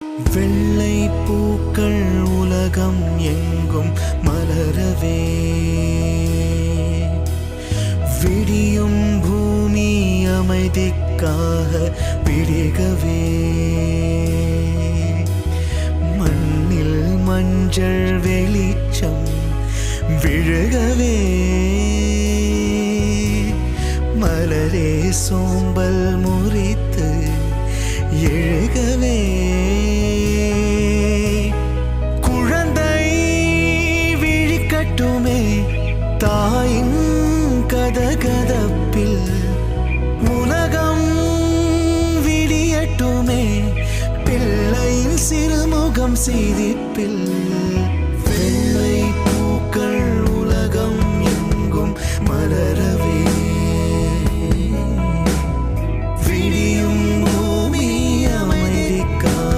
வெள்ளை பூக்கள் உலகம் எங்கும் மலரவே. விடியும் பூமி அமைதிக்காக பிடிகவே மண்ணில் மஞ்சள் வெளிச்சம் விழுகவே. மலரே சோம்பல் முறித்து செய்திப்பில்.